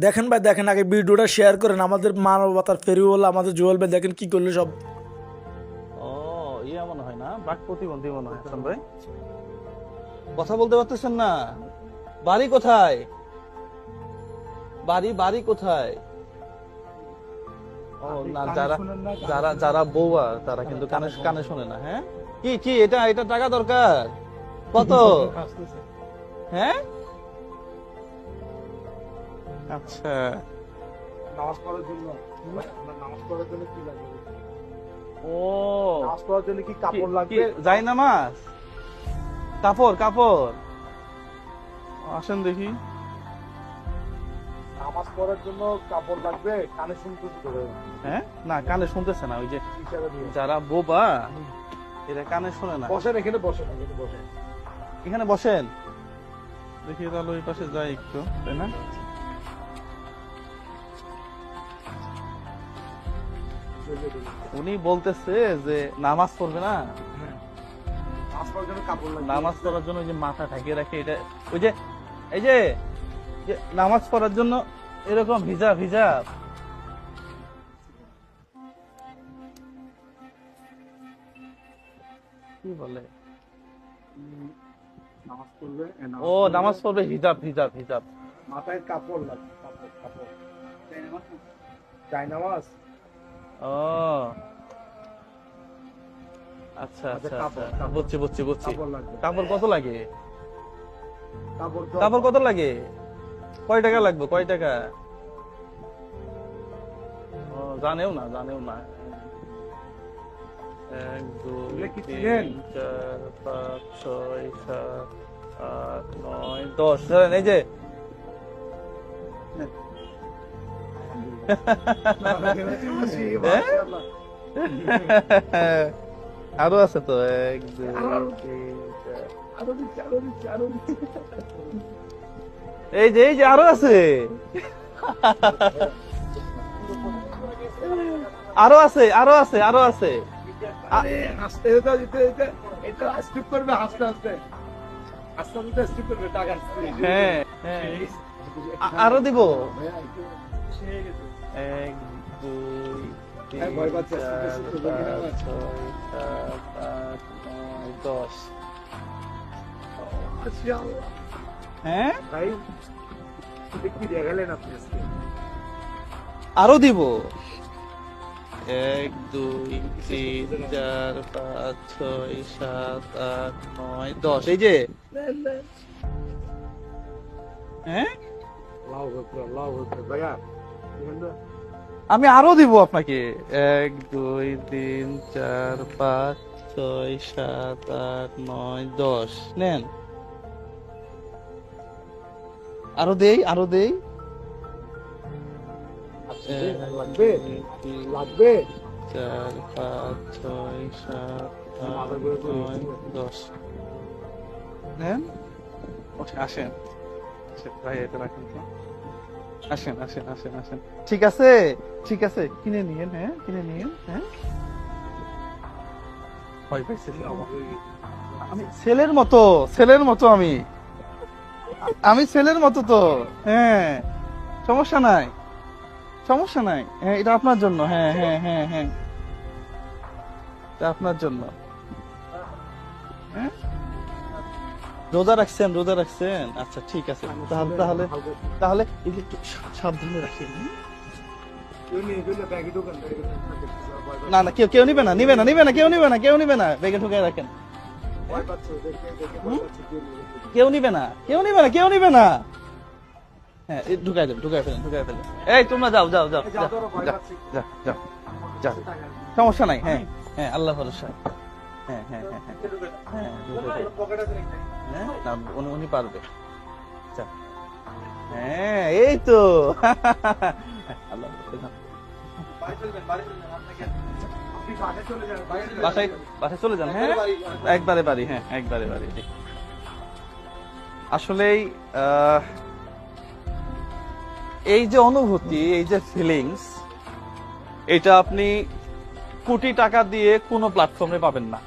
দেখেন ভাই দেখেন আগে ভিডিওটা শেয়ার করেন। আমাদের মানবতার ফেরিওয়ালা আমাদের জুয়েল ভাই দেখেন কি করল সব। ও ইয়া মনে হয় না বাক প্রতিবন্ধী মনে হয় ভাই। কথা বলতে পারতেছেন না। বাড়ি কোথায়? বাড়ি বাড়ি কোথায়? ও না যারা যারা তারা কিন্তু কানে কানে শোনে না হ্যাঁ? কি কি এটা এটা টাকা দরকার? কত? হ্যাঁ? আচ্ছা। নামাজ পড়ার জন্য। নামাজ পড়ার জন্য কি লাগবে? ও। নামাজ পড়ার জন্য কি কাপড় লাগবে? যাই নামাজ কাপড় কাপড়। আসেন দেখি। নামাজ পড়ার জন্য কাপড় লাগবে কানে শুনতে হ্যাঁ? না কানে শুনতেছে না ওই যে যারা বোবা এরা কানে শোনে না। বসেন এখানে বসেন এখানে বসেন। এখানে বসেন। দেখি তাহলে ওই পাশে যাই একটু তাই না? উনি বলতেছে যে নামাজ পড়বে না? নামাজ পড়ার জন্য কাপড় লাগবে। নামাজ পড়ার জন্য যে মাথা ঢাকিয়ে রাখে এটা ওই যে এই যে নামাজ পড়ার জন্য এরকম ভিজা ভিজা। কি বলে? ও নামাজ পড়বে হিজাব হিজাব হিজাব। মাথায় কাপড় কাপড় কাপড়। চাই নামাজ ও। আচ্ছা আচ্ছা আচ্ছা, আচ্ছা। বুঝছি বুঝছি বুঝছি। কাপড় কত লাগে? কাপড় কত লাগে? কয় টাকা লাগবে? কয় টাকা? ও জানেও না জানেও না। এক দুই তিন চার পাঁচ ছয় সাত আট নয় দশ। এই যে আরও আছে তো এক দুই। এই যে এই যে আরও আছে। আরও আছে আরও আছে আরও আছে। এটা করবে হাসতে হাসতে। আস্তে আস্তে স্কিপ করবে টাকা হ্যাঁ হ্যাঁ। আরও দিব। এক দুই তিন হ্যাঁ, চার পাঁচ নয় দশ। হ্যাঁ? আরও দিব। এক দুই তিন চার পাঁচ ছয় সাত আট নয় দশ। এই যে। হ্যাঁ? আমি আরও দিব আপনাকে। এক দুই তিন চার পাঁচ ছয় সাত আট নয় দশ। নেন। আরও দেই আরও দেই। আচ্ছা, লাগবে? লাগবে? চার পাঁচ ছয় সাত আট নয় দশ। নেন। আসেন, ভাই এটা রাখেন তো। আসেন আসেন আসেন আসেন। ঠিক আছে ঠিক আছে। কিনে নিয়েন হ্যাঁ কিনে নিয়েন হ্যাঁ। ভয় পাইছে আমি ছেলের মতো ছেলের মতো আমি। আমি ছেলের মতো তো হ্যাঁ। সমস্যা নাই। সমস্যা নাই। হ্যাঁ এটা আপনার জন্য হ্যাঁ হ্যাঁ হ্যাঁ হ্যাঁ। এটা আপনার জন্য। হ্যাঁ। রোজা রাখছেন রোজা রাখছেন আচ্ছা ঠিক আছে তাহলে তাহলে তাহলে একটু সাবধানে রাখেন ব্যাগে ব্যাগে। না না কেউ কেউ নিবে না নিবে না নিবে না কেউ নিবে না কেউ নিবে না বেগে ঢুকে রাখেন কেউ নিবে না কেউ নিবে না কেউ নিবে না হ্যাঁ ঢুকাই দেন ঢুকাই ফেলেন ঢুকাই ফেলেন এই তোমরা যাও যাও যাও যাও, যাও, যাও। সমস্যা নাই হ্যাঁ হ্যাঁ আল্লাহ ভরসা হ্যাঁ হ্যাঁ হ্যাঁ হ্যাঁ হ্যাঁ? উনি পারবে। যাও। হ্যাঁ এই তো। হ্যাঁ? হ্যাঁ এই যে অনুভূতি, এই যে ফিলিংস এটা আপনি কোটি টাকা দিয়ে কোনো প্ল্যাটফর্মে পাবেন না।